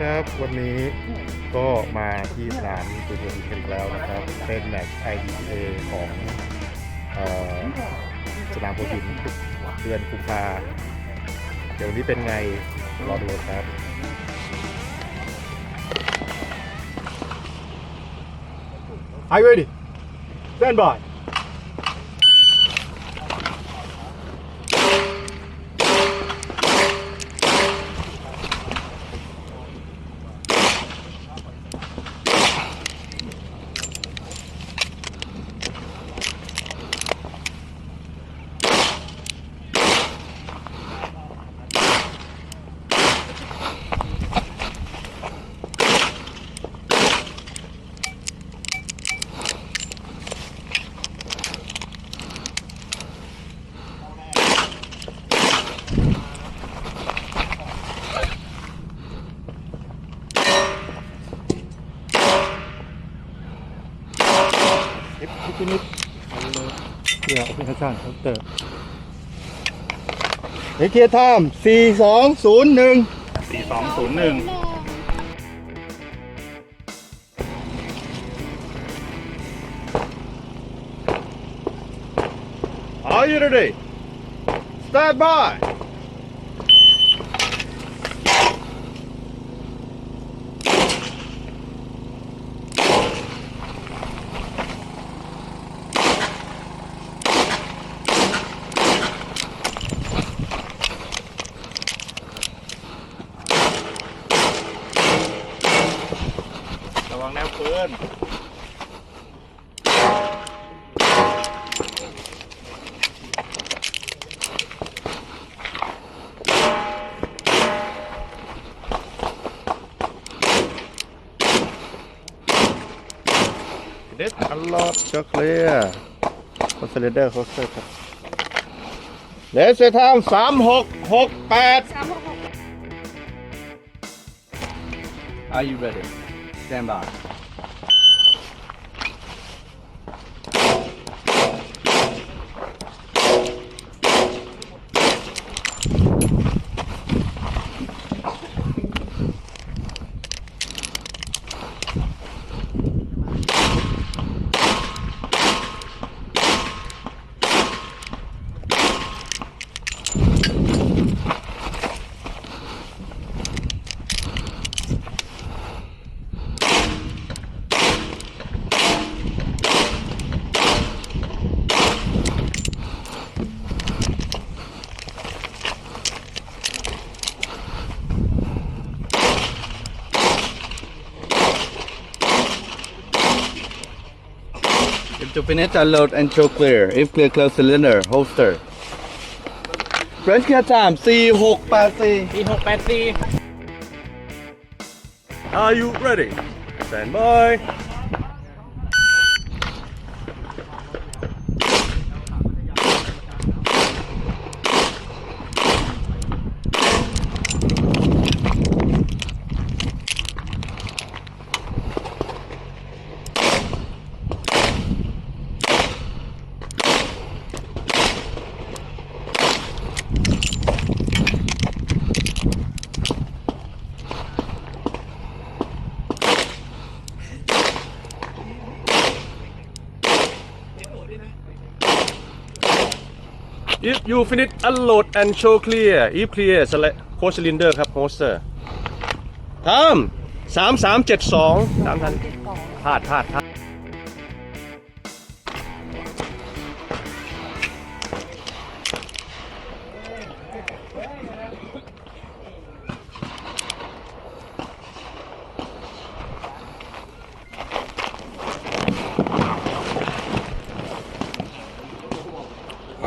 ครับ วันนี้ก็มาที่สนามสุรินทร์กันแล้วนะครับ เป็นแมตช์ IDA ของออสนามหัวหินเดือนกุมภาเดี๋ยวนี้เป็นไง รอดูครับ Are you ready? Stand by. Yeah, okay, time. Okay. เฮ้ยเกียร์ไทม์สี่สองศูนย์หนึ่ง4201 Are you ready? Stand by. วังแนวปืน เด็ดอันลอดเจอเคลียร์คอนเซเลเดอร์โคสเตอร์ครับเลสเซทามสามหกหกแปด Are you ready? Stand by. To finish, unload and show clear. If clear, close cylinder, holster. French Cat Time C684. 4684 Are you ready? Stand by. If you finish unload and show clear if clear select close cylinder ครับ hoster ทำสามสามเจ็ดสองสามพันพลาดพลาดพลาด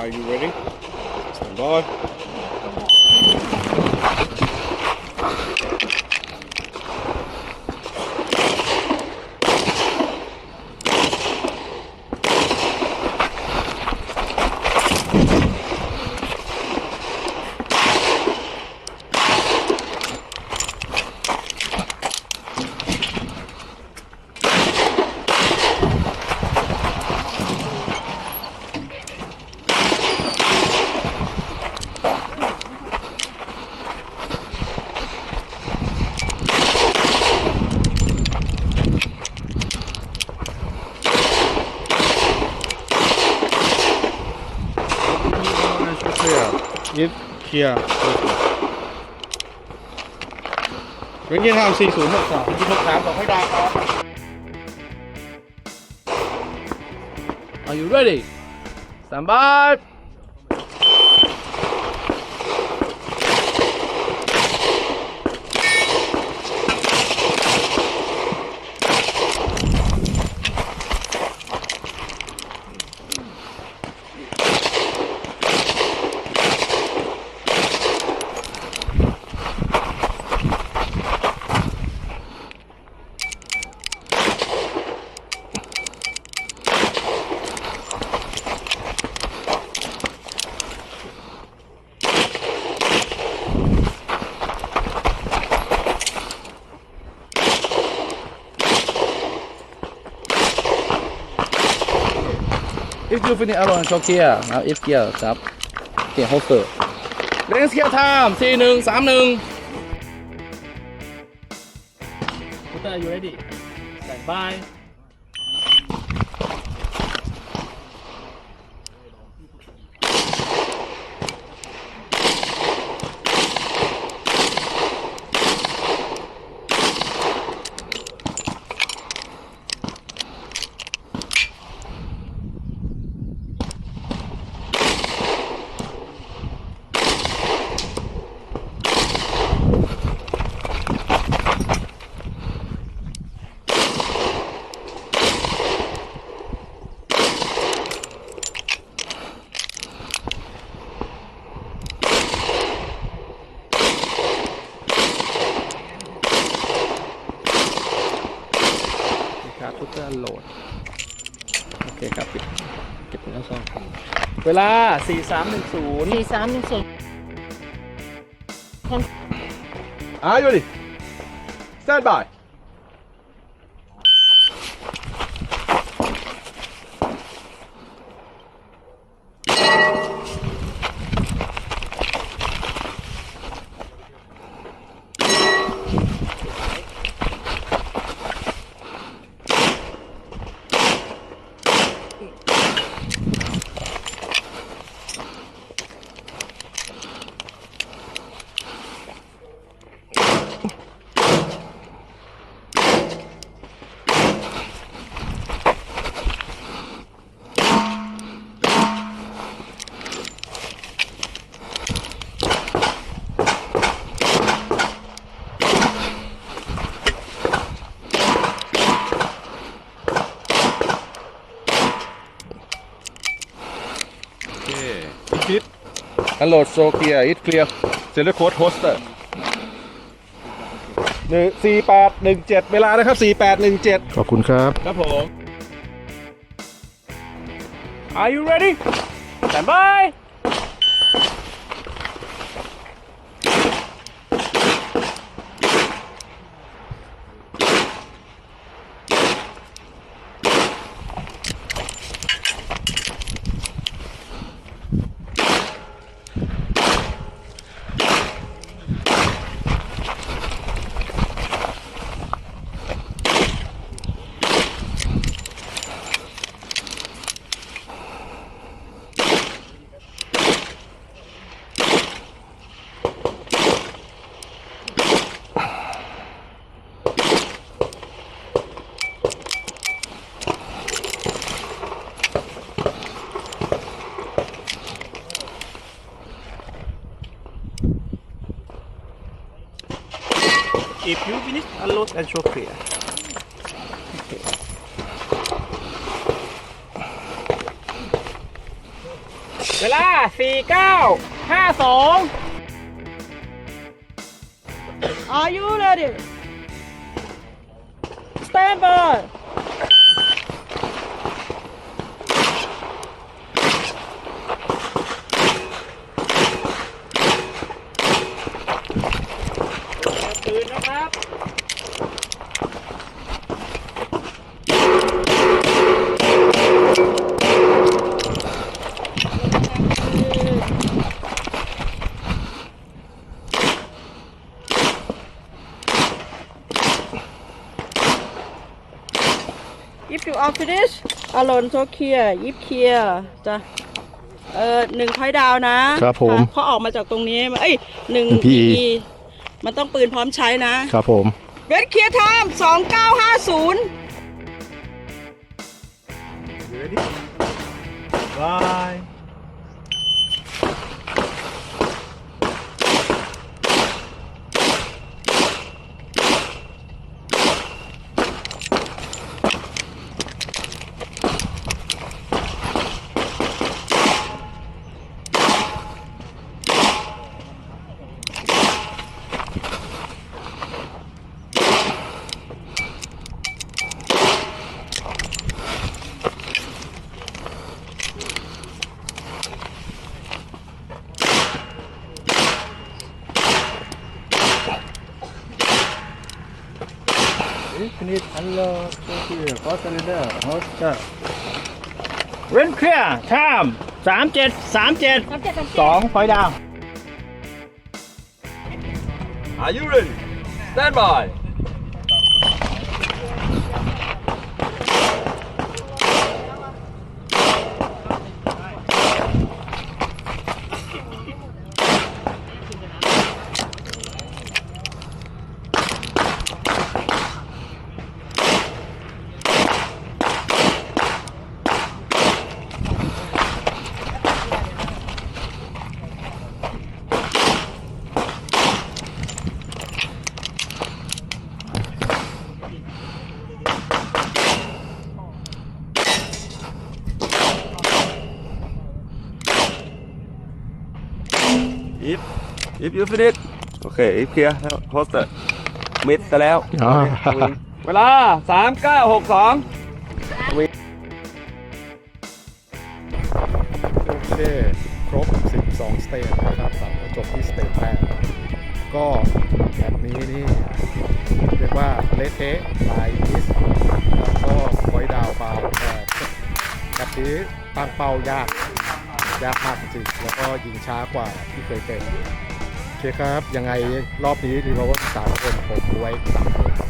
Are you ready? Stand by. If clear เมื่อกี้ทำ4063ที่63บอกให้ได้ครับ Are you ready Stand by you finish alone show clear now if clear stop Okay holster Lens clear time 4 1 3 1 Putter, are you ready? Stand by. ครับพุทธโหลด โอเคครับเก็บเก็บแล้วซองเวลา 4310 สี่สามหนึ่งศูนย์ Are you ready stand by It ฮัลโหลโซเคียอิทเคลียร์ Center Code Hoster หนึ่งสี่แปดหนึ่งเจ็ดเวลานะครับสี่แปดหนึ่งเจ็ดขอบคุณครับ ครับผม Are you ready? Stand by. If you finish unload and show clear เวลา4952 Are you ready Stand by If you are finished alone so clear if clear จ้ะเออหนึ่งพอยดาวนะครับผมะพอออกมาจากตรงนี้เอ้ยหนึ่ง PE PE มันต้องปืนพร้อมใช้นะ ครับผมเวทเคลียร์ไทม์สองเก้าห้าศูนย์ You ready? Bye. เรนเคลียร์ไทม์สามเจ็ดสามเจ็ดสองพอยดาว Are you ready Stand by If if you finish Okay if clear holster มิดซะแล้วอ๋อ เวลา3962โอเค ครบ 12 สเตจนะครับตัดมาจบที่สเตจแรกก็แบบนี้นี่เรียกว่าเละเทะลายมิสแล้วก็คอยดาวเบาแต่แบบนี้ตั้งเป้ายาก ยากมากจริงๆแล้วก็ยิงช้ากว่าที่เคยเป็นโอเคครับ ยังไงรอบนี้เราก็สามคนผมไว้สามคน